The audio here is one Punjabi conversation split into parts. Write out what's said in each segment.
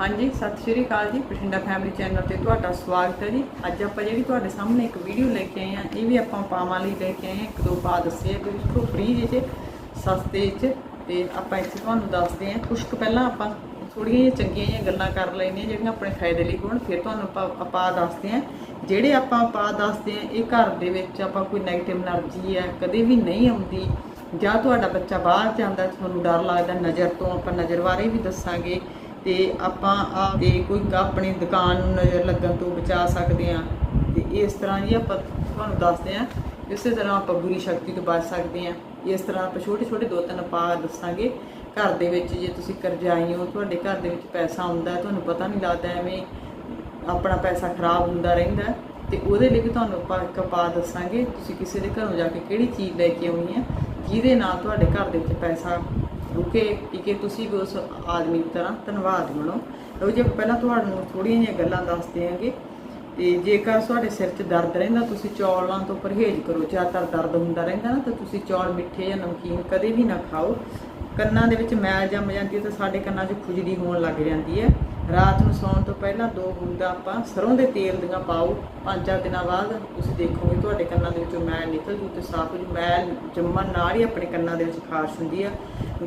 ਹਾਂਜੀ, ਸਤਿ ਸ਼੍ਰੀ ਅਕਾਲ ਜੀ, ਬਠਿੰਡਾ ਫੈਮਿਲੀ ਚੈਨਲ ਤੇ ਤੁਹਾਡਾ ਸਵਾਗਤ ਹੈ ਜੀ। ਅੱਜ ਆਪਾਂ ਜਿਹੜੀ ਤੁਹਾਡੇ ਸਾਹਮਣੇ ਇੱਕ ਵੀਡੀਓ ਲੈ ਕੇ ਆਏ ਆ ਇਹ ਵੀ ਆਪਾਂ ਪਾਵਾਂ ਲਈ ਲੈ ਕੇ ਆਏ ਆ ਇੱਕ ਦੋ ਪਾ ਦੱਸੇ ਆ ਕੋਈ ਤੋਂ ਫ੍ਰੀ ਜਿਹੇ ਸਸਤੇ 'ਚ, ਤੇ ਆਪਾਂ ਇੱਥੇ ਤੁਹਾਨੂੰ ਦੱਸਦੇ ਆ ਕੁਝ ਕੁ ਪਹਿਲਾਂ ਆਪਾਂ ਥੋੜੀਆਂ ਜਿਹੀਆਂ ਚੰਗੀਆਂ ਜਿਹੀਆਂ ਗੱਲਾਂ ਕਰ ਲੈਣੇ ਜਿਹੜੀਆਂ ਆਪਣੇ ਫਾਇਦੇ ਲਈ ਹੋਣ, ਫਿਰ ਤੁਹਾਨੂੰ ਆਪਾਂ ਪਾ ਦੱਸਦੇ ਆ ਜਿਹੜੇ ਆਪਾਂ ਆਪਾਂ ਦੱਸਦੇ ਆ ਇਹ ਘਰ ਦੇ ਵਿੱਚ ਆਪਾਂ ਕੋਈ ਨੈਗੇਟਿਵ એનર્ਜੀ ਹੈ, ਕਦੇ ਵੀ ਨਹੀਂ ਆਉਂਦੀ, ਜਾਂ ਤੁਹਾਡਾ ਬੱਚਾ ਬਾਹਰ ਜਾਂਦਾ, ਤੁਹਾਨੂੰ ਡਰ ਲੱਗਦਾ, ਨਜ਼ਰ ਤੋਂ ਆਪਾਂ ਨਜ਼ਰ ਬਾਰੇ ਵੀ ਦੱਸਾਂਗੇ। ਤੇ ਆਪਾਂ ਆ ਕੋਈ ਆਪਣੀ ਦੁਕਾਨ ਨੂੰ ਨਜ਼ਰ ਲੱਗਣ ਤੋਂ ਬਚਾ ਸਕਦੇ ਆ ਤੇ ਇਸ ਤਰ੍ਹਾਂ ਜੀ ਆਪਾਂ ਤੁਹਾਨੂੰ ਦੱਸਦੇ ਆ ਇਸੇ ਤਰ੍ਹਾਂ ਆਪਾਂ ਬੁਰੀ ਸ਼ਕਤੀ ਤੋਂ ਬਚ ਸਕਦੇ ਆ ਇਸ ਤਰ੍ਹਾਂ ਆਪਾਂ ਛੋਟੇ ਛੋਟੇ ਦੋ ਤਿੰਨ ਉਪਾਅ ਦੱਸਾਂਗੇ। ਘਰ ਦੇ ਵਿੱਚ ਜੇ ਤੁਸੀਂ ਕਰਜ਼ਾਈ ਹੋ ਤੁਹਾਡੇ ਘਰ ਦੇ ਵਿੱਚ ਪੈਸਾ ਆਉਂਦਾ ਤੁਹਾਨੂੰ ਪਤਾ ਨਹੀਂ ਲੱਗਦਾ ਐਵੇਂ ਆਪਣਾ ਪੈਸਾ ਖਰਾਬ ਹੁੰਦਾ ਰਹਿੰਦਾ ਹੈ, ਤੇ ਉਹਦੇ ਲਈ ਵੀ ਤੁਹਾਨੂੰ ਆਪਾਂ ਇੱਕ ਉਪਾਅ ਦੱਸਾਂਗੇ। ਤੁਸੀਂ ਕਿਸੇ ਦੇ ਘਰੋਂ ਜਾ ਕੇ ਕਿਹੜੀ ਚੀਜ਼ ਲੈ ਕੇ ਆਉਣੀ ਹੈ ਜਿਹਦੇ ਨਾਲ ਤੁਹਾਡੇ ਘਰ ਦੇ ਵਿੱਚ ਪੈਸਾ ਰੁਕੇ ਟਿਕੇ ਤੁਸੀਂ ਵੀ ਉਸ ਆਦਮੀ ਦੀ ਤਰ੍ਹਾਂ ਧੰਨਵਾਦ ਬਣੋ। ਲਓ ਜੀ ਪਹਿਲਾਂ ਤੁਹਾਨੂੰ ਥੋੜੀਆਂ ਜਿਹੀਆਂ ਗੱਲਾਂ ਦੱਸਦੇ ਆਂਗੇ ਤੇ ਜੇਕਰ ਤੁਹਾਡੇ ਸਿਰ 'ਚ ਦਰਦ ਰਹਿੰਦਾ, ਤੁਸੀਂ ਚੌਲਾਂ ਤੋਂ ਪਰਹੇਜ਼ ਕਰੋ। ਜ਼ਿਆਦਾਤਰ ਦਰਦ ਹੁੰਦਾ ਰਹਿੰਦਾ ਨਾ, ਤਾਂ ਤੁਸੀਂ ਚੌਲ ਮਿੱਠੇ ਜਾਂ ਨਮਕੀਨ ਕਦੇ ਵੀ ਨਾ ਖਾਓ। ਕੰਨਾਂ ਦੇ ਵਿੱਚ ਮੈਲ ਜੰਮ ਜਾਂਦੀ ਹੈ ਤਾਂ ਸਾਡੇ ਕੰਨਾਂ 'ਚ ਖੁਜਲੀ ਹੋਣ ਲੱਗ ਜਾਂਦੀ ਹੈ। ਰਾਤ ਨੂੰ ਸੌਣ ਤੋਂ ਪਹਿਲਾਂ ਦੋ ਬੂੰਦਾਂ ਆਪਾਂ ਸਰੋਂ ਦੇ ਤੇਲ ਦੀਆਂ ਪਾਓ। ਪੰਜ ਚਾਰ ਦਿਨਾਂ ਬਾਅਦ ਤੁਸੀਂ ਦੇਖੋਗੇ ਤੁਹਾਡੇ ਕੰਨਾਂ ਦੇ ਵਿੱਚੋਂ ਮੈਲ ਨਿਕਲ ਜੂ ਤੇ ਸਾਫ਼ ਹੋ ਜੂ। ਮੈਲ ਜੰਮਣ ਨਾਲ ਹੀ ਆਪਣੇ ਕੰਨਾਂ ਦੇ ਵਿੱਚ ਖਾਰਸ਼ ਹੁੰਦੀ ਆ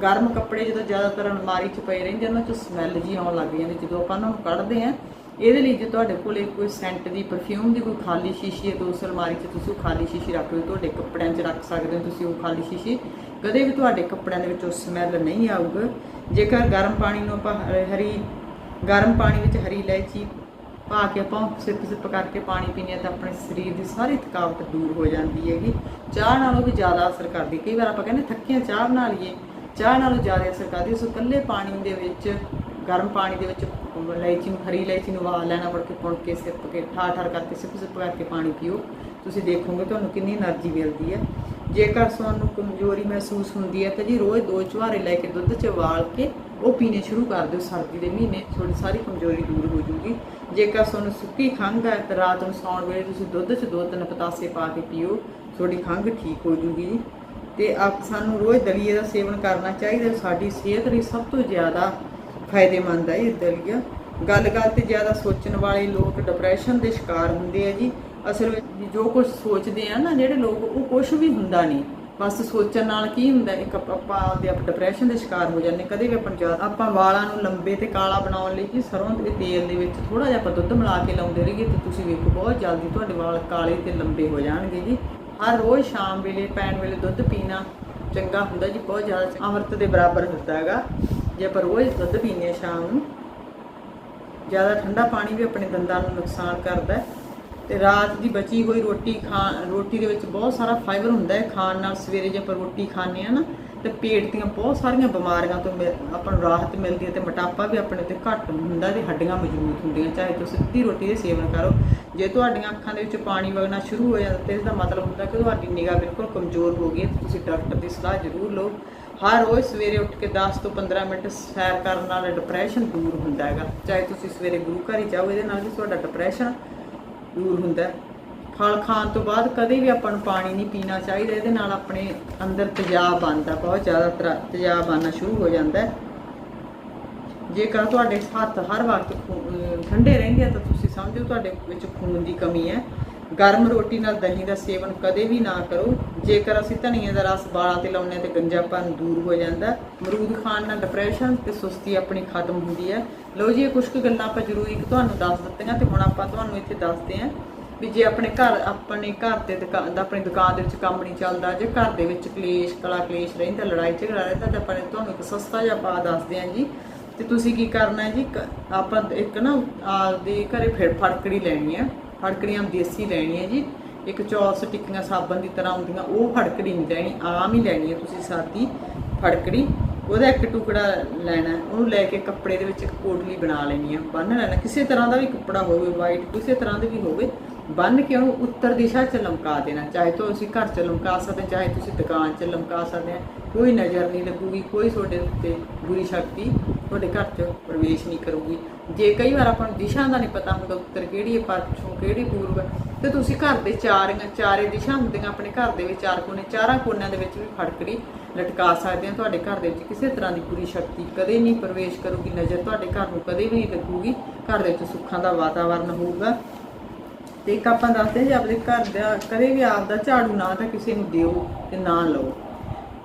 ਗਰਮ ਕੱਪੜੇ ਜਦੋਂ ਜ਼ਿਆਦਾਤਰ ਅਲਮਾਰੀ 'ਚ ਪਏ ਰਹਿੰਦੇ ਉਹਨਾਂ 'ਚੋਂ ਸਮੈਲ ਜੀ ਆਉਣ ਲੱਗ ਜਾਂਦੀ ਜਦੋਂ ਆਪਾਂ ਉਹਨਾਂ ਨੂੰ ਕੱਢਦੇ ਆ ਇਹਦੇ ਲਈ ਜੇ ਤੁਹਾਡੇ ਕੋਲੇ ਕੋਈ ਸੈਂਟ ਦੀ ਪਰਫਿਊਮ ਦੀ ਕੋਈ ਖਾਲੀ ਸ਼ੀਸ਼ੀ ਹੈ ਤਾਂ ਉਸ ਅਲਮਾਰੀ 'ਚ ਤੁਸੀਂ ਉਹ ਖਾਲੀ ਸ਼ੀਸ਼ੀ ਰੱਖ ਲਓ, ਤੁਹਾਡੇ ਕੱਪੜਿਆਂ 'ਚ ਰੱਖ ਸਕਦੇ ਹੋ ਤੁਸੀਂ ਉਹ ਖਾਲੀ ਸ਼ੀਸ਼ੀ। ਕਦੇ ਵੀ ਤੁਹਾਡੇ ਕੱਪੜਿਆਂ ਦੇ ਵਿੱਚੋਂ ਸਮੈਲ ਨਹੀਂ ਆਊਗਾ। ਜੇਕਰ ਗਰਮ ਪਾਣੀ ਨੂੰ ਆਪਾਂ ਹ- ਹਰੀ, ਗਰਮ ਪਾਣੀ ਵਿੱਚ ਹਰੀ ਇਲਾਇਚੀ ਪਾ ਕੇ ਆਪਾਂ ਸਿਪ ਸਿਪ ਕਰਕੇ ਪਾਣੀ ਪੀਂਦੇ ਹਾਂ, ਤਾਂ ਆਪਣੇ ਸਰੀਰ ਦੀ ਸਾਰੀ ਥਕਾਵਟ ਦੂਰ ਹੋ ਜਾਂਦੀ ਹੈਗੀ। ਚਾਹ ਨਾਲੋਂ ਵੀ ਜ਼ਿਆਦਾ ਅਸਰ ਕਰਦੀ ਕਈ ਵਾਰ ਆਪਾਂ ਕਹਿੰਦੇ ਥੱਕੀਆਂ ਚਾਹ ਬਣਾ ਲਈਏ ਚਾਹ ਨਾਲੋਂ ਜ਼ਿਆਦਾ ਅਸਰ ਕਰਦੀ ਉਸ ਇਕੱਲੇ ਪਾਣੀ ਦੇ ਵਿੱਚ, ਗਰਮ ਪਾਣੀ ਦੇ ਵਿੱਚ ਇਲਾਇਚੀ ਨੂੰ, ਹਰੀ ਇਲਾਇਚੀ ਨੂੰ ਵਾਲ ਲੈਣਾ, ਮੁੜ ਕੇ ਪੁਣ ਕੇ ਸਿੱਪ ਕੇ ਠਾਠ ਠਾਰ ਕਰਕੇ, ਸਿੱਪ, ਸਿਪ ਕਰਕੇ ਪਾਣੀ ਪੀਓ। ਤੁਸੀਂ ਦੇਖੋਗੇ ਤੁਹਾਨੂੰ ਕਿੰਨੀ એનર્ਜੀ ਮਿਲਦੀ ਹੈ। ਜੇਕਰ ਤੁਹਾਨੂੰ ਕਮਜ਼ੋਰੀ ਮਹਿਸੂਸ ਹੁੰਦੀ ਹੈ ਤਾਂ ਜੀ ਰੋਜ਼ ਦੋ ਚੁਹਾਰੇ ਲੈ ਕੇ ਦੁੱਧ ਚ ਉਬਾਲ ਕੇ ਉਹ ਪੀਣੇ ਸ਼ੁਰੂ ਕਰ ਦਿਓ। ਸਰਦੀ ਦੇ ਮਹੀਨੇ ਤੁਹਾਡੀ ਸਾਰੀ ਕਮਜ਼ੋਰੀ ਦੂਰ ਹੋ ਜੂਗੀ। ਜੇਕਰ ਤੁਹਾਨੂੰ ਸੁੱਕੀ ਖੰਘ ਹੈ ਤਾਂ ਰਾਤ ਨੂੰ ਸੌਣ ਵੇਲੇ ਤੁਸੀਂ ਦੁੱਧ ਚ ਦੋ ਤਿੰਨ ਪਤਾਸੇ ਪਾ ਕੇ ਪੀਓ। ਤੁਹਾਡੀ ਖੰਘ ਠੀਕ ਹੋ ਜੂਗੀ ਜੀ। ਤੇ ਆਪ ਸਾਨੂੰ ਰੋਜ਼ ਦਲੀਏ ਦਾ ਸੇਵਨ ਕਰਨਾ ਚਾਹੀਦਾ ਸਾਡੀ ਸਿਹਤ ਲਈ ਸਭ ਤੋਂ ਜ਼ਿਆਦਾ ਫਾਇਦੇਮੰਦ ਹੈ ਇਹ ਦਲੀਆ। ਗੱਲ ਗੱਲ ਤੇ ਜ਼ਿਆਦਾ ਸੋਚਣ ਵਾਲੇ ਲੋਕ ਡਿਪਰੈਸ਼ਨ ਦੇ ਸ਼ਿਕਾਰ ਹੁੰਦੇ ਆ ਜੀ। ਅਸਲ ਵਿੱਚ ਜੋ ਕੁਝ ਸੋਚਦੇ ਆ ਨਾ ਜਿਹੜੇ ਲੋਕ, ਉਹ ਕੁਝ ਵੀ ਹੁੰਦਾ ਨਹੀਂ। ਬਸ ਸੋਚਣ ਨਾਲ ਕੀ ਹੁੰਦਾ, ਇੱਕ ਆਪ- ਆਪਾਂ ਆਪਦੇ ਆਪ ਡਿਪਰੈਸ਼ਨ ਦੇ ਸ਼ਿਕਾਰ ਹੋ ਜਾਂਦੇ। ਕਦੇ ਵੀ ਆਪਾਂ ਜ਼ਿਆਦਾ, ਆਪਾਂ ਵਾਲਾਂ ਨੂੰ ਲੰਬੇ ਤੇ ਕਾਲਾ ਬਣਾਉਣ ਲਈ ਜੀ, ਸਰੋਂ ਦੇ ਤੇਲ ਦੇ ਵਿੱਚ ਥੋੜਾ ਜਿਹਾ ਆਪਾਂ ਦੁੱਧ ਮਿਲਾ ਕੇ ਲਾਉਂਦੇ ਰਹੀਏ ਤੇ ਤੁਸੀਂ ਵੇਖੋ, ਬਹੁਤ ਜਲਦੀ ਤੁਹਾਡੇ ਵਾਲ ਕਾਲੇ ਤੇ ਲੰਬੇ ਹੋ ਜਾਣਗੇ ਜੀ। ਹਰ ਰੋਜ਼ ਸ਼ਾਮ ਵੇਲੇ, ਪੈਣ ਵੇਲੇ ਦੁੱਧ ਪੀਣਾ ਚੰਗਾ ਹੁੰਦਾ ਜੀ, ਬਹੁਤ ਜ਼ਿਆਦਾ ਅੰਮ੍ਰਿਤ ਦੇ ਬਰਾਬਰ ਹੁੰਦਾ ਹੈਗਾ। ਜੇ ਆਪਾਂ ਰੋਜ਼ ਦੁੱਧ ਪੀਂਦੇ ਹਾਂ ਸ਼ਾਮ ਨੂੰ, ਜ਼ਿਆਦਾ ਠੰਡਾ ਪਾਣੀ ਵੀ ਆਪਣੇ ਦੰਦਾਂ ਨੂੰ ਨੁਕਸਾਨ ਕਰਦਾ ਹੈ। ਤੇ ਰਾਤ ਦੀ ਬਚੀ ਹੋਈ ਰੋਟੀ ਖਾ, ਰੋਟੀ ਦੇ ਵਿੱਚ ਬਹੁਤ ਸਾਰਾ ਫਾਈਬਰ ਹੁੰਦਾ ਹੈ। ਖਾਣ ਨਾਲ ਸਵੇਰੇ ਜੇ ਆਪਾਂ ਰੋਟੀ ਖਾਂਦੇ ਆ ਨਾ ਤੇ ਪੇਟ ਦੀਆਂ ਬਹੁਤ ਸਾਰੀਆਂ ਬਿਮਾਰੀਆਂ ਤੋਂ ਮਿਲ- ਆਪਾਂ ਨੂੰ ਰਾਹਤ ਮਿਲਦੀ ਹੈ ਤੇ ਮੋਟਾਪਾ ਵੀ ਆਪਣੇ ਤੇ ਘੱਟ ਹੁੰਦਾ ਤੇ ਹੱਡੀਆਂ ਮਜ਼ਬੂਤ ਹੁੰਦੀਆਂ, ਚਾਹੇ ਤੁਸੀਂ ਸਿੱਧੀ ਰੋਟੀ ਦੇ ਸੇਵਨ ਕਰੋ। ਜੇ ਤੁਹਾਡੀਆਂ ਅੱਖਾਂ ਦੇ ਵਿੱਚ ਪਾਣੀ ਵਗਣਾ ਸ਼ੁਰੂ ਹੋ ਜਾਂਦਾ ਤੇ ਇਸ ਦਾ ਮਤਲਬ ਹੁੰਦਾ ਕਿ ਤੁਹਾਡੀ ਨਿਗਾਹ ਬਿਲਕੁਲ ਕਮਜ਼ੋਰ ਹੋ ਗਈ ਹੈ ਤੇ ਤੁਸੀਂ ਡਾਕਟਰ ਦੀ ਸਲਾਹ ਜ਼ਰੂਰ ਲਓ। ਹਰ ਰੋਜ਼ ਸਵੇਰੇ ਉੱਠ ਕੇ 10 ਤੋਂ 15 ਮਿੰਟ ਸੈਰ ਕਰਨ ਨਾਲ ਡਿਪਰੈਸ਼ਨ ਦੂਰ ਹੁੰਦਾ ਹੈਗਾ। ਚਾਹੇ ਤੁਸੀਂ ਸਵੇਰੇ ਗੁਰੂ ਘਰ ਹੀ ਜਾਓ, ਇਹਦੇ ਨਾਲ ਵੀ ਤੁਹਾਡਾ ਡਿਪਰੈਸ਼ਨ ਦੂਰ ਹੁੰਦਾ ਹੈ। ਫਲ ਖਾਣ ਤੋਂ ਬਾਅਦ ਕਦੇ ਵੀ ਆਪਾਂ ਨੂੰ ਪਾਣੀ ਨਹੀਂ ਪੀਣਾ ਚਾਹੀਦਾ, ਇਹਦੇ ਨਾਲ ਆਪਣੇ ਅੰਦਰ ਤੇਜ਼ਾਬ ਬਣਦਾ, ਬਹੁਤ ਜ਼ਿਆਦਾ ਤਰਾ- ਤੇਜ਼ਾਬ ਆਉਣਾ ਸ਼ੁਰੂ ਹੋ ਜਾਂਦਾ ਜੇਕਰ ਤੁਹਾਡੇ ਹੱਥ ਹਰ ਵਕਤ ਖੂ- ਠੰਡੇ ਰਹਿੰਦੇ ਆ, ਤਾਂ ਤੁਸੀਂ ਸਮਝੋ ਤੁਹਾਡੇ ਵਿੱਚ ਖੂਨ ਦੀ ਕਮੀ ਹੈ। ਗਰਮ ਰੋਟੀ ਨਾਲ ਦਹੀਂ ਦਾ ਸੇਵਨ ਕਦੇ ਵੀ ਨਾ ਕਰੋ। ਜੇਕਰ ਅਸੀਂ ਧਨੀਏ ਦਾ ਰਸ ਵਾਲਾਂ ਤੇ ਲਾਉਂਦੇ ਹਾਂ, ਤੇ ਗੰਜਾਪਨ ਦੂਰ ਹੋ ਜਾਂਦਾ ਮਰੂਦ ਖਾਣ ਨਾਲ ਡਿਪਰੈਸ਼ਨ ਤੇ ਸੁਸਤੀ ਆਪਣੀ ਖਤਮ ਹੁੰਦੀ ਹੈ। ਲਓ ਜੀ, ਇਹ ਕੁਝ ਕੁ ਗੱਲਾਂ ਆਪਾਂ ਜ਼ਰੂਰੀ ਕਿ ਤੁਹਾਨੂੰ ਦੱਸ ਦਿੱਤੀਆਂ, ਤੇ ਹੁਣ ਆਪਾਂ ਤੁਹਾਨੂੰ ਇੱਥੇ ਦੱਸਦੇ ਹਾਂ। ਵੀ ਜੇ ਆਪਣੇ ਘਰ ਆਪਣੇ ਘਰ ਤੇ ਦੁਕਾਨ ਦਾ ਆਪਣੀ ਦੁਕਾਨ ਦੇ ਵਿੱਚ ਕੰਮ ਨਹੀਂ ਚੱਲਦਾ, ਜੇ ਘਰ ਦੇ ਵਿੱਚ ਕਲੇਸ਼, ਕਲਾ ਕਲੇਸ਼ ਰਹਿੰਦਾ, ਲੜਾਈ ਝਗੜਾ ਰਹਿੰਦਾ, ਤਾਂ ਆਪਾਂ ਤੁਹਾਨੂੰ ਇੱਕ ਸਸਤਾ ਜਿਹਾ ਪਾ ਦੱਸਦੇ ਹਾਂ ਜੀ। ਤੇ ਤੁਸੀਂ ਕੀ ਕਰਨਾ ਹੈ ਜੀ ਆਪਾਂ ਇੱਕ ਨਾ ਆਪਦੇ ਘਰੇ ਫਿਰ ਫੜਕੜੀ ਲੈਣੀ ਹੈ ਫੜਕੜੀਆਂ ਦੇਸੀ ਲੈਣੀਆਂ ਜੀ। ਇੱਕ ਚੌਸ ਟਿੱਕੀਆਂ ਸਾਬਣ ਦੀ ਤਰ੍ਹਾਂ ਹੁੰਦੀਆਂ, ਉਹ ਫੜਕੜੀ ਨਹੀਂ ਲੈਣੀ, ਆਮ ਹੀ ਲੈਣੀ ਹੈ ਤੁਸੀਂ ਸਾਦੀ ਫੜਕੜੀ। ਉਹਦਾ ਇੱਕ ਟੁਕੜਾ ਲੈਣਾ, ਉਹਨੂੰ ਲੈ ਕੇ ਕੱਪੜੇ ਦੇ ਵਿੱਚ ਇੱਕ ਪੋਟਲੀ ਬਣਾ ਲੈਣੀ ਆ। ਬੰਨ ਲੈਣਾ, ਕਿਸੇ ਤਰ੍ਹਾਂ ਦਾ ਵੀ ਕੱਪੜਾ ਹੋਵੇ ਵਾਈਟ ਕਿਸੇ ਤਰ੍ਹਾਂ ਦੇ ਵੀ ਹੋਵੇ ਬੰਨ ਕੇ ਉਹਨੂੰ ਉੱਤਰ ਦਿਸ਼ਾ 'ਚ ਲਮਕਾ ਦੇਣਾ, ਚਾਹੇ ਤਾਂ ਅਸੀਂ ਘਰ 'ਚ ਲਮਕਾ ਸਕਦੇ ਚਾਹੇ ਤੁਸੀਂ ਦੁਕਾਨ 'ਚ ਲਮਕਾ ਸਕਦੇ ਆ ਕੋਈ ਨਜ਼ਰ ਨਹੀਂ ਲੱਗੂਗੀ, ਕੋਈ ਤੁਹਾਡੇ ਉੱਤੇ ਬੁਰੀ ਸ਼ਕਤੀ ਤੁਹਾਡੇ ਘਰ 'ਚ ਪ੍ਰਵੇਸ਼ ਨਹੀਂ ਕਰੂਗੀ। ਜੇ ਕਈ ਵਾਰ ਆਪਾਂ ਨੂੰ ਦਿਸ਼ਾ ਦਾ ਨਹੀਂ ਪਤਾ ਹੁੰਦਾ, ਉੱਤਰ ਕਿਹੜੀ ਹੈ ਪੱਛਮ ਕਿਹੜੀ ਪੂਰਬ ਹੈ, ਤੇ ਤੁਸੀਂ ਘਰ ਦੇ ਚਾਰੀਆਂ ਚਾਰੇ ਦਿਸ਼ਾ ਹੁੰਦੀਆਂ ਆਪਣੇ ਘਰ ਦੇ ਵਿੱਚ, ਚਾਰ ਕੋਨੇ, ਚਾਰਾਂ ਕੋਨਿਆਂ ਦੇ ਵਿੱਚ ਵੀ ਫੜਕੜੀ ਲਟਕਾ ਸਕਦੇ ਆ ਤੁਹਾਡੇ ਘਰ ਦੇ ਵਿੱਚ ਕਿਸੇ ਤਰ੍ਹਾਂ ਦੀ ਪੂਰੀ ਸ਼ਕਤੀ ਕਦੇ ਨਹੀਂ ਪ੍ਰਵੇਸ਼ ਕਰੂਗੀ, ਨਜ਼ਰ ਤੁਹਾਡੇ ਘਰ ਨੂੰ ਕਦੇ ਵੀ ਨਹੀਂ ਲੱਗੂਗੀ, ਘਰ ਦੇ ਵਿੱਚ ਸੁੱਖਾਂ ਦਾ ਵਾਤਾਵਰਨ ਹੋਊਗਾ। ਤੇ ਇੱਕ ਆਪਾਂ ਦੱਸਦੇ ਜੇ ਆਪਣੇ ਘਰ ਦਾ, ਕਦੇ ਵੀ ਆਪ ਦਾ ਝਾੜੂ ਨਾ ਤਾਂ ਕਿਸੇ ਨੂੰ ਦਿਓ ਤੇ ਨਾ ਲਓ।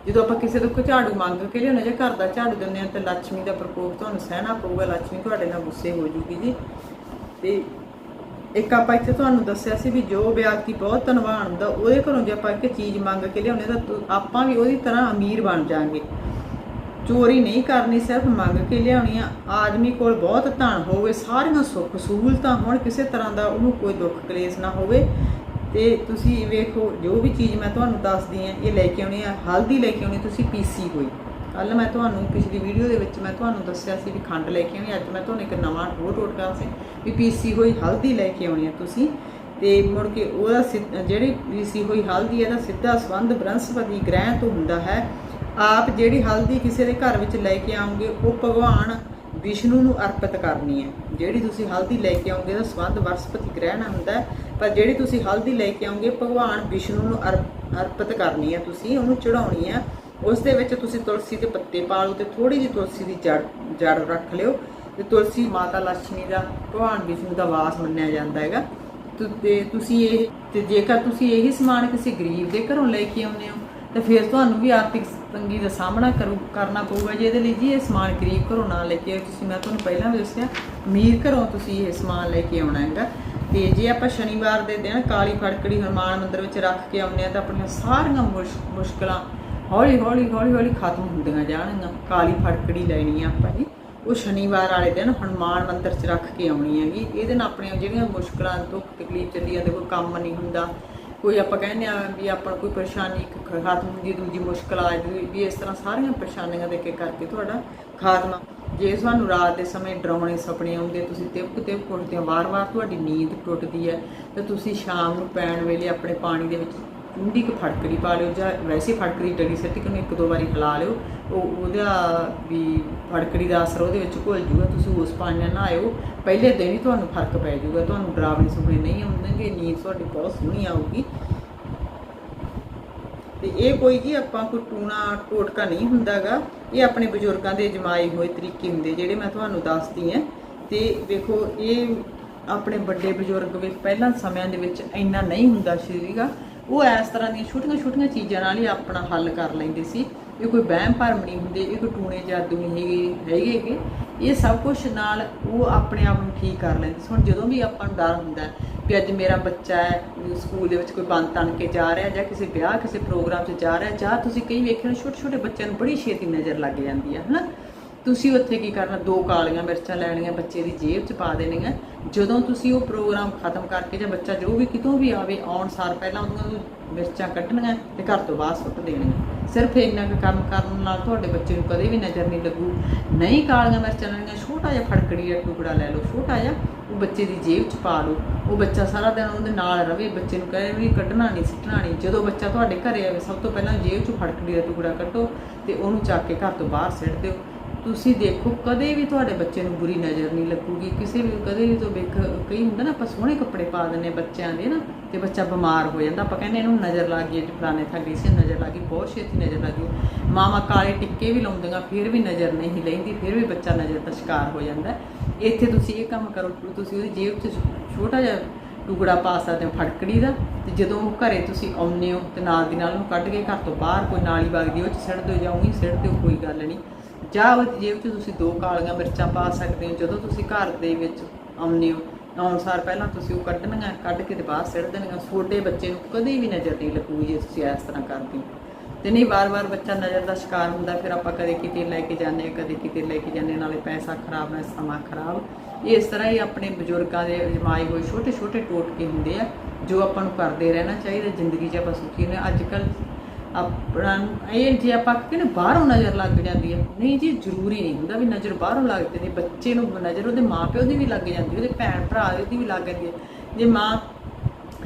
ਜਦੋਂ ਆਪਾਂ ਕਿਸੇ ਤੋਂ ਕੋਈ ਝਾੜੂ ਮੰਗ ਕੇ ਲਿਆਉਣਾ ਜੇ ਘਰ ਦਾ ਝਾੜੂ ਦਿੰਦੇ ਆ ਤਾਂ ਲక్ష్ਮੀ ਦਾ ਪ੍ਰਕੋਪ ਤੁਹਾਨੂੰ ਸਹਿਣਾ ਪਊਗਾ ਲక్ష్ਮੀ ਤੁਹਾਡੇ ਨਾਲ ਗੁੱਸੇ ਹੋ ਜੂਗੀ ਜੀ। ਤੇ ਇੱਕ ਆਪਾਂ ਇੱਥੇ ਤੁਹਾਨੂੰ ਦੱਸਿਆ ਸੀ ਵੀ ਜੋ ਵਿਅਕਤੀ ਬਹੁਤ ਧਨਵਾਨ ਹੁੰਦਾ, ਉਹਦੇ ਘਰੋਂ ਜੇ ਆਪਾਂ ਇੱਕ ਚੀਜ਼ ਮੰਗ ਕੇ ਲਿਆਉਨੇ ਤਾਂ ਆਪਾਂ ਵੀ ਉਹਦੀ ਤਰ੍ਹਾਂ ਅਮੀਰ ਬਣ ਜਾਾਂਗੇ ਚੋਰੀ ਨਹੀਂ ਕਰਨੀ, ਸਿਰਫ ਮੰਗ ਕੇ ਲਿਆਉਣੀ ਆ। ਆਦਮੀ ਕੋਲ ਬਹੁਤ ਧਨ ਹੋਵੇ, ਸਾਰੀਆਂ ਸੁੱਖ ਸਹੂਲਤਾਂ ਹੋਣ, ਕਿਸੇ ਤਰ੍ਹਾਂ ਦਾ ਉਹਨੂੰ ਕੋਈ ਦੁੱਖ ਕਲੇਸ਼ ਨਾ ਹੋਵੇ। ਤੇ ਤੁਸੀਂ ਵੇਖੋ, ਜੋ ਵੀ ਚੀਜ਼ ਮੈਂ ਤੁਹਾਨੂੰ ਦੱਸਦੀ ਆ ਇਹ ਲੈ ਕੇ ਆਉਣੀ ਆ, ਹਲਦੀ ਲੈ ਕੇ ਆਉਣੀ, ਤੁਸੀਂ ਪੀਸੀ ਹੋਈ ਕੱਲ ਮੈਂ ਤੁਹਾਨੂੰ ਪਿਛਲੀ ਵੀਡੀਓ ਦੇ ਵਿੱਚ ਮੈਂ ਤੁਹਾਨੂੰ ਦੱਸਿਆ ਸੀ ਵੀ ਖੰਡ ਲੈ ਕੇ ਆਉਣੀ, ਅੱਜ ਮੈਂ ਤੁਹਾਨੂੰ ਇੱਕ ਨਵਾਂ ਹੋਰ ਟੋਟਕਾ ਸੀ ਵੀ ਪੀਸੀ ਹੋਈ ਹਲਦੀ ਲੈ ਕੇ ਆਉਣੀ ਆ ਤੁਸੀਂ। ਤੇ ਮੁੜ ਕੇ ਉਹਦਾ ਸਿੱਧ- ਜਿਹੜੀ ਪੀਸੀ ਹੋਈ ਹਲਦੀ ਇਹਦਾ ਸਿੱਧਾ ਸੰਬੰਧ ਬ੍ਰਹਸਪਤੀ ਗ੍ਰਹਿ ਤੋਂ ਹੁੰਦਾ ਹੈ। ਆਪ ਜਿਹੜੀ ਹਲਦੀ ਕਿਸੇ ਦੇ ਘਰ ਵਿੱਚ ਲੈ ਕੇ ਆਉਂਗੇ, ਉਹ ਭਗਵਾਨ ਵਿਸ਼ਨੂੰ ਨੂੰ ਅਰਪਿਤ ਕਰਨੀ ਹੈ। ਜਿਹੜੀ ਤੁਸੀਂ ਹਲਦੀ ਲੈ ਕੇ ਆਉਂਗੇ ਦਾ ਸੰਬੰਧ ਬ੍ਰਹਸਪਤੀ ਗ੍ਰਹਿ ਨਾਲ ਹੁੰਦਾ ਪਰ ਜਿਹੜੀ ਤੁਸੀਂ ਹਲਦੀ ਲੈ ਕੇ ਆਉਂਗੇ, ਭਗਵਾਨ ਵਿਸ਼ਨੂੰ ਨੂੰ ਅਰਪਿਤ ਕਰਨੀ ਹੈ। ਤੁਸੀਂ ਉਹਨੂੰ ਚੜਾਉਣੀ ਹੈ, ਉਸ ਦੇ ਵਿੱਚ ਤੁਸੀਂ ਤੁਲਸੀ ਦੇ ਪੱਤੇ ਪਾ ਲਓ ਤੇ ਥੋੜੀ ਜਿਹੀ ਤੁਲਸੀ ਦੀ ਜੜ ਜੜ ਰੱਖ ਲਿਓ ਤੇ ਤੁਲਸੀ ਮਾਤਾ ਲక్ష్ਮੀ ਦਾ, ਭਗਵਾਨ ਵਿਸ਼ਨੂੰ ਦਾ ਵਾਸ ਮੰਨਿਆ ਜਾਂਦਾ ਹੈਗਾ। ਤੇ ਤੁਸੀਂ ਇਹ, ਤੇ ਜੇਕਰ ਤੁਸੀਂ ਇਹੀ ਸਮਾਨ ਕਿਸੇ ਗਰੀਬ ਦੇ ਘਰੋਂ ਲੈ ਕੇ ਆਉਂਦੇ ਹੋ, ਤਾਂ ਫਿਰ ਤੁਹਾਨੂੰ ਵੀ ਆਰਥਿਕ ਤੰਗੀ ਦਾ ਸਾਹਮਣਾ ਕਰੂ, ਕਰਨਾ ਪਊਗਾ ਜੇ ਇਹਦੇ ਲਈ ਜੀ ਇਹ ਸਮਾਨ ਗਰੀਬ ਘਰੋਂ ਨਾ ਲੈ ਕੇ ਤੁਸੀਂ, ਮੈਂ ਤੁਹਾਨੂੰ ਪਹਿਲਾਂ ਵੀ ਦੱਸਿਆ, ਅਮੀਰ ਘਰੋਂ ਤੁਸੀਂ ਇਹ ਸਮਾਨ ਲੈ ਕੇ ਆਉਣਾ ਹੈਗਾ। ਤੇ ਜੇ ਆਪਾਂ ਸ਼ਨੀਵਾਰ ਦੇ ਦਿਨ ਕਾਲੀ ਫੜਕੜੀ ਹਨੂਮਾਨ ਮੰਦਿਰ ਵਿੱਚ ਰੱਖ ਕੇ ਆਉਂਦੇ ਆ ਤਾਂ ਆਪਣੀਆਂ ਸਾਰੀਆਂ ਮੁਸ਼- ਮੁਸ਼ਕਲਾਂ ਹੌਲੀ ਹੌਲੀ ਹੌਲੀ ਹੌਲੀ ਖਤਮ ਹੁੰਦੀਆਂ ਜਾਣਗੀਆਂ। ਕਾਲੀ ਫੜਕੜੀ ਲੈਣੀ ਆ ਆਪਾਂ ਜੀ। ਉਹ ਸ਼ਨੀਵਾਰ ਵਾਲੇ ਦਿਨ ਹਨੂਮਾਨ ਮੰਦਿਰ 'ਚ ਰੱਖ ਕੇ ਆਉਣੀ ਹੈਗੀ। ਇਹਦੇ ਨਾਲ ਆਪਣੀਆਂ ਜਿਹੜੀਆਂ ਮੁਸ਼ਕਲਾਂ, ਦੁੱਖ ਤਕਲੀਫ ਚੱਲੀ ਜਾਂਦੇ ਕੋਈ ਕੰਮ ਨਹੀਂ ਹੁੰਦਾ। ਕੋਈ ਆਪਾਂ ਕਹਿੰਦੇ ਆ ਵੀ ਆਪਾਂ ਨੂੰ ਕੋਈ ਪਰੇਸ਼ਾਨੀ ਖਤਮ ਹੁੰਦੀ ਹੈ, ਦੂਜੀ ਮੁਸ਼ਕਲ ਆ ਜਾਂਦੀ ਵੀ ਇਸ ਤਰ੍ਹਾਂ ਸਾਰੀਆਂ ਪਰੇਸ਼ਾਨੀਆਂ ਦੇ ਕੇ ਕਰਕੇ ਤੁਹਾਡਾ ਖਾਤਮਾ। ਜੇ ਤੁਹਾਨੂੰ ਰਾਤ ਦੇ ਸਮੇਂ ਡਰਾਉਣੇ ਸੁਪਨੇ ਆਉਂਦੇ ਤੁਸੀਂ ਤਿਵਕ ਤਿਵਕ ਉੱਠਦੇ ਹੋ ਵਾਰ-ਵਾਰ ਤੁਹਾਡੀ ਨੀਂਦ ਟੁੱਟਦੀ ਹੈ ਤਾਂ ਤੁਸੀਂ ਸ਼ਾਮ ਨੂੰ ਪੈਣ ਵੇਲੇ ਆਪਣੇ ਪਾਣੀ ਦੇ ਵਿੱਚ ਉਹਦੀ ਇੱਕ ਫੜਕੜੀ ਪਾ ਲਿਓ ਜਾਂ ਵੈਸੇ ਫੜਕੜੀ ਡਲੀ ਸੱਟੀ ਕਿ ਉਹਨੂੰ ਇੱਕ ਦੋ ਵਾਰੀ ਹਿਲਾ ਲਿਓ, ਉਹ ਉਹਦਾ ਵੀ ਫੜਕੜੀ ਦਾ ਅਸਰ ਉਹਦੇ ਵਿੱਚ ਘੁਲ ਜੂਗਾ, ਤੁਸੀਂ ਉਸ ਪਾਣੀ ਨਾਲ ਨਹਾਇਓ। ਪਹਿਲੇ ਦਿਨ ਹੀ ਤੁਹਾਨੂੰ ਫ਼ਰਕ ਪੈ ਜਾਊਗਾ ਤੁਹਾਨੂੰ ਡਰਾਵਣੇ ਸੁਪਨੇ ਨਹੀਂ ਆਉਂਦੇ ਨੀਂਦ ਤੁਹਾਡੀ ਬਹੁਤ ਸੋਹਣੀ ਆਊਗੀ। ਤੇ ਇਹ ਕੋਈ ਜੀ ਆਪਾਂ ਕੋਈ ਟੂਣਾ ਟੋਟਕਾ ਨਹੀਂ ਹੁੰਦਾਗਾ, ਇਹ ਆਪਣੇ ਬਜ਼ੁਰਗਾਂ ਦੇ ਜਮਾਏ ਹੋਏ ਤਰੀਕੇ ਹੁੰਦੇ ਜਿਹੜੇ ਮੈਂ ਤੁਹਾਨੂੰ ਦੱਸਦੀ ਆ ਤੇ ਵੇਖੋ, ਇਹ ਆਪਣੇ ਵੱਡੇ ਬਜ਼ੁਰਗ ਵੀ ਪਹਿਲਾਂ ਸਮਿਆਂ ਦੇ ਵਿੱਚ ਇੰਨਾ ਨਹੀਂ ਹੁੰਦਾ ਸੀਗਾ। ਉਹ ਇਸ ਤਰ੍ਹਾਂ ਦੀਆਂ ਛੋਟੀਆਂ ਛੋਟੀਆਂ ਚੀਜ਼ਾਂ ਨਾਲ ਹੀ ਆਪਣਾ ਹੱਲ ਕਰ ਲੈਂਦੇ ਸੀ। ਇਹ ਕੋਈ ਵਹਿਮ ਭਰਮ ਨਹੀਂ ਹੁੰਦੇ, ਇਹ ਕੋਈ ਟੂਣੇ ਜਾਦੂ ਨਹੀਂ ਹੈਗੇ ਹੈਗੇ ਕਿ ਇਹ ਸਭ ਕੁਝ ਨਾਲ ਉਹ ਆਪਣੇ ਆਪ ਨੂੰ ਠੀਕ ਕਰ ਲੈਂਦੇ ਸੀ। ਹੁਣ ਜਦੋਂ ਵੀ ਆਪਾਂ ਨੂੰ ਡਰ ਹੁੰਦਾ ਵੀ ਅੱਜ ਮੇਰਾ ਬੱਚਾ ਹੈ, ਸਕੂਲ ਦੇ ਵਿੱਚ ਕੋਈ ਬੰਦ ਤਣ ਕੇ ਜਾ ਰਿਹਾ ਜਾਂ ਕਿਸੇ ਵਿਆਹ, ਕਿਸੇ ਪ੍ਰੋਗਰਾਮ 'ਚ ਜਾ ਰਿਹਾ ਜਾਂ ਤੁਸੀਂ ਕਈ ਵੇਖਿਆ ਛੋਟੇ ਛੋਟੇ ਬੱਚਿਆਂ ਨੂੰ ਬੜੀ ਛੇਤੀ ਨਜ਼ਰ ਲੱਗ ਜਾਂਦੀ ਹੈ, ਹਨਾ? ਤੁਸੀਂ ਉੱਥੇ ਕੀ ਕਰਨਾ? ਦੋ ਕਾਲੀਆਂ ਮਿਰਚਾਂ ਲੈਣੀਆਂ ਬੱਚੇ ਦੀ ਜੇਬ 'ਚ ਪਾ ਦੇਣੀਆਂ। ਜਦੋਂ ਤੁਸੀਂ ਉਹ ਪ੍ਰੋਗਰਾਮ ਖਤਮ ਕਰਕੇ ਜਾਂ ਬੱਚਾ ਜੋ ਵੀ ਕਿਤੋਂ ਵੀ ਆਵੇ, ਆਉਣ ਸਾਰ ਪਹਿਲਾਂ ਉਹਦੀਆਂ ਉਹ ਮਿਰਚਾਂ ਕੱਢਣੀਆਂ ਤੇ ਘਰ ਤੋਂ ਬਾਹਰ ਸੁੱਟ ਦੇਣੀਆਂ। ਸਿਰਫ ਇੰਨਾ ਕੁ ਕੰਮ ਕਰਨ ਨਾਲ ਤੁਹਾਡੇ ਬੱਚੇ ਨੂੰ ਕਦੇ ਵੀ ਨਜ਼ਰ ਨਹੀਂ ਲੱਗੂ। ਨਹੀਂ ਕਾਲੀਆਂ ਮਿਰਚਾਂ ਲੈਣੀਆਂ, ਛੋਟਾ ਜਿਹਾ ਫੜਕੜੀ ਦਾ ਟੁਕੜਾ ਲੈ ਲਓ, ਛੋਟਾ ਜਿਹਾ ਉਹ ਬੱਚੇ ਦੀ ਜੇਬ 'ਚ ਪਾ ਲਓ। ਉਹ ਬੱਚਾ ਸਾਰਾ ਦਿਨ ਉਹਦੇ ਨਾਲ ਰਵੇ, ਬੱਚੇ ਨੂੰ ਕਹੇ ਵੀ ਕੱਢਣਾ ਨਹੀਂ, ਸਿੱਟਣਾ ਨਹੀਂ। ਜਦੋਂ ਬੱਚਾ ਤੁਹਾਡੇ ਘਰੇ ਆਵੇ, ਸਭ ਤੋਂ ਪਹਿਲਾਂ ਜੇਬ 'ਚੋਂ ਫੜਕੜੀ ਦਾ ਟੁਕੜਾ ਕੱਢੋ ਤੇ ਉਹਨੂੰ ਚੱਕ ਕੇ ਘਰ ਤੋਂ ਬਾਹਰ ਸਿੱਟ ਦਿਓ। ਤੁਸੀਂ ਦੇਖੋ, ਕਦੇ ਵੀ ਤੁਹਾਡੇ ਬੱਚੇ ਨੂੰ ਬੁਰੀ ਨਜ਼ਰ ਨਹੀਂ ਲੱਗੂਗੀ। ਕਿਸੇ ਵੀ ਕਦੇ ਵੀ ਤੋਂ ਵੇਖ, ਕਈ ਹੁੰਦਾ ਨਾ, ਆਪਾਂ ਸੋਹਣੇ ਕੱਪੜੇ ਪਾ ਦਿੰਨੇ ਬੱਚਿਆਂ ਦੇ ਨਾ, ਤੇ ਬੱਚਾ ਬਿਮਾਰ ਹੋ ਜਾਂਦਾ। ਆਪਾਂ ਕਹਿੰਦੇ ਇਹਨੂੰ ਨਜ਼ਰ ਲੱਗ ਗਈ ਫਲਾਣੇ ਥਾ ਸੀ, ਨਜ਼ਰ ਲੱਗ ਗਈ, ਬਹੁਤ ਛੇਤੀ ਨਜ਼ਰ ਲੱਗ ਗਈ। ਮਾਮਾ ਕਾਲੇ ਟਿੱਕੇ ਵੀ ਲਾਉਂਦੀਆਂ, ਫਿਰ ਵੀ ਨਜ਼ਰ ਨਹੀਂ ਲੈਂਦੀ, ਫਿਰ ਵੀ ਬੱਚਾ ਨਜ਼ਰ ਦਾ ਸ਼ਿਕਾਰ ਹੋ ਜਾਂਦਾ। ਇੱਥੇ ਤੁਸੀਂ ਇਹ ਕੰਮ ਕਰੋ, ਤੁਸੀਂ ਉਹਦੀ ਜੇਬ 'ਚ ਛੋਟਾ ਜਿਹਾ ਟੁਕੜਾ ਪਾ ਸਕਦੇ ਹੋ ਫੜਕੜੀ ਦਾ, ਤੇ ਜਦੋਂ ਉਹ ਘਰੇ ਤੁਸੀਂ ਆਉਂਦੇ ਹੋ, ਤੇ ਨਾਲ ਦੀ ਨਾਲ ਉਹਨੂੰ ਕੱਢ ਕੇ ਘਰ ਤੋਂ ਬਾਹਰ ਕੋਈ ਨਾਲੀ ਵਗਦੀ, ਉਹ 'ਚ ਸਿੱਟ ਦਿਓ ਜਾਂ ਉਹੀ ਸਿੱਟ ਦਿਓ, ਕੋਈ ਗੱਲ ਨਹੀਂ। ਚਾਹ ਉਹ ਜੇਬ 'ਚ ਤੁਸੀਂ ਦੋ ਕਾਲੀਆਂ ਮਿਰਚਾਂ ਪਾ ਸਕਦੇ ਹੋ ਜਦੋਂ ਤੁਸੀਂ ਘਰ ਦੇ ਵਿੱਚ ਆਉਂਦੇ ਹੋ ਅਨੁਸਾਰ ਪਹਿਲਾਂ ਤੁਸੀਂ ਉਹ ਕੱਢਣੀਆਂ ਕੱਢ ਕੇ ਤੇ ਬਾਹਰ ਸਿੱਟ ਦੇਣੀਆਂ। ਛੋਟੇ ਬੱਚੇ ਨੂੰ ਕਦੇ ਵੀ ਨਜ਼ਰ ਨਹੀਂ ਲੱਗੂਗੀ ਜੇ ਤੁਸੀਂ ਇਸ ਤਰ੍ਹਾਂ ਕਰਦੇ ਹੋ। ਤੇ ਨਹੀਂ ਵਾਰ-ਵਾਰ ਬੱਚਾ ਨਜ਼ਰ ਦਾ ਸ਼ਿਕਾਰ ਹੁੰਦਾ ਫਿਰ ਆਪਾਂ ਕਦੇ ਕਿਤੇ ਲੈ ਕੇ ਜਾਂਦੇ ਹਾਂ ਕਦੇ ਕਿਤੇ ਲੈ ਕੇ ਜਾਂਦੇ ਹਾਂ, ਨਾਲੇ ਪੈਸਾ ਖਰਾਬ ਨਾਲ ਸਮਾਂ ਖਰਾਬ। ਇਸ ਤਰ੍ਹਾਂ ਹੀ ਆਪਣੇ ਬਜ਼ੁਰਗਾਂ ਦੇ ਜਮਾਏ ਹੋਏ ਛੋਟੇ-ਛੋਟੇ ਟੋਟਕੇ ਹੁੰਦੇ ਆ ਜੋ ਆਪਾਂ ਨੂੰ ਕਰਦੇ ਰਹਿਣਾ ਚਾਹੀਦਾ ਜ਼ਿੰਦਗੀ 'ਚ ਆਪਾਂ ਸੁਖੀ ਨੇ ਅੱਜ ਕੱਲ ਆਪਣਾ ਇਹ ਜੇ ਆਪਾਂ ਕਹਿੰਦੇ ਬਾਹਰੋਂ ਨਜ਼ਰ ਲੱਗ ਜਾਂਦੀ ਹੈ ਨਹੀਂ ਜੀ, ਜ਼ਰੂਰੀ ਨਹੀਂ ਹੁੰਦਾ ਵੀ ਨਜ਼ਰ ਬਾਹਰੋਂ ਲੱਗਦੇ ਨੇ ਬੱਚੇ ਨੂੰ ਨਜ਼ਰ ਉਹਦੇ ਮਾਪਿਓ ਦੀ ਵੀ ਲੱਗ ਜਾਂਦੀ ਉਹਦੇ ਭੈਣ ਭਰਾ ਦੀ ਵੀ ਲੱਗ ਜਾਂਦੀ ਹੈ। ਜੇ ਮਾਂ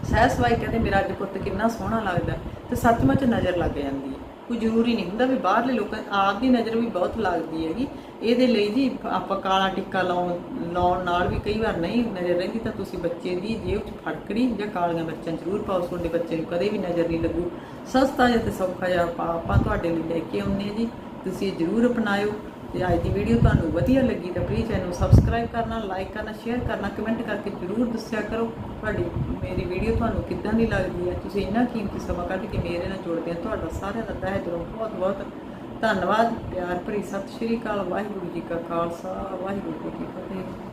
ਸਹਿ ਸਵਾਈ ਕਹਿੰਦੇ, ਮੇਰਾ ਅੱਜ ਪੁੱਤ ਕਿੰਨਾ ਸੋਹਣਾ ਲੱਗਦਾ ਤੇ ਸੱਚਮੁੱਚ ਨਜ਼ਰ ਲੱਗ ਜਾਂਦੀ ਹੈ। ਕੋਈ ਜ਼ਰੂਰੀ ਨਹੀਂ ਹੁੰਦਾ ਵੀ ਬਾਹਰਲੇ ਲੋਕਾਂ ਆਪ ਦੀ ਨਜ਼ਰ ਵੀ ਬਹੁਤ ਲੱਗਦੀ ਹੈਗੀ। ਇਹਦੇ ਲਈ ਜੀ ਆਪਾਂ ਕਾਲਾ ਟਿੱਕਾ ਲਾਉਣ ਲਾਉਣ ਨਾਲ ਵੀ ਕਈ ਵਾਰ ਨਹੀਂ ਨਜ਼ਰ ਰਹਿੰਦੀ, ਤਾਂ ਤੁਸੀਂ ਬੱਚੇ ਦੀ ਜੇਬ 'ਚ ਫੜਕੜੀ ਜਾਂ ਕਾਲੀਆਂ ਮਿਰਚਾਂ ਜ਼ਰੂਰ ਪਾਓ। ਤੁਹਾਡੇ ਬੱਚੇ ਨੂੰ ਕਦੇ ਵੀ ਨਜ਼ਰ ਨਹੀਂ ਲੱਗੂ। ਸਸਤਾ ਜਿਹਾ ਤੇ ਸੌਖਾ ਜਿਹਾ ਆਪਾਂ ਆਪਾਂ ਤੁਹਾਡੇ ਲਈ ਲੈ ਕੇ ਆਉਂਦੇ ਹਾਂ ਜੀ। ਤੁਸੀਂ ਇਹ ਜ਼ਰੂਰ ਅਪਣਾਇਓ। ਤੇ ਅੱਜ ਦੀ ਵੀਡੀਓ ਤੁਹਾਨੂੰ ਵਧੀਆ ਲੱਗੀ ਤਾਂ ਪਲੀਜ਼ ਚੈਨਲ ਸਬਸਕ੍ਰਾਈਬ ਕਰਨਾ ਲਾਈਕ ਕਰਨਾ ਸ਼ੇਅਰ ਕਰਨਾ ਕਮੈਂਟ ਕਰਕੇ ਜ਼ਰੂਰ ਦੱਸਿਆ ਕਰੋ। ਤੁਹਾਡੀ ਮੇਰੀ ਵੀਡੀਓ ਤੁਹਾਨੂੰ ਕਿੱਦਾਂ ਦੀ ਲੱਗਦੀ ਹੈ? ਤੁਸੀਂ ਇੰਨਾ ਕੀਮਤੀ ਸਮਾਂ ਕੱਢ ਕੇ ਮੇਰੇ ਨਾਲ ਜੁੜਦੇ ਆ ਤੁਹਾਡਾ ਸਾਰਿਆਂ ਦਾ ਤਹਿ ਦਿਲੋਂ ਬਹੁਤ ਬਹੁਤ ਧੰਨਵਾਦ, ਪਿਆਰ ਭਰੀ ਸਤਿ ਸ਼੍ਰੀ ਅਕਾਲ, ਵਾਹਿਗੁਰੂ ਜੀ ਕਾ ਖਾਲਸਾ, ਵਾਹਿਗੁਰੂ ਜੀ ਕੀ ਫਤਿਹ।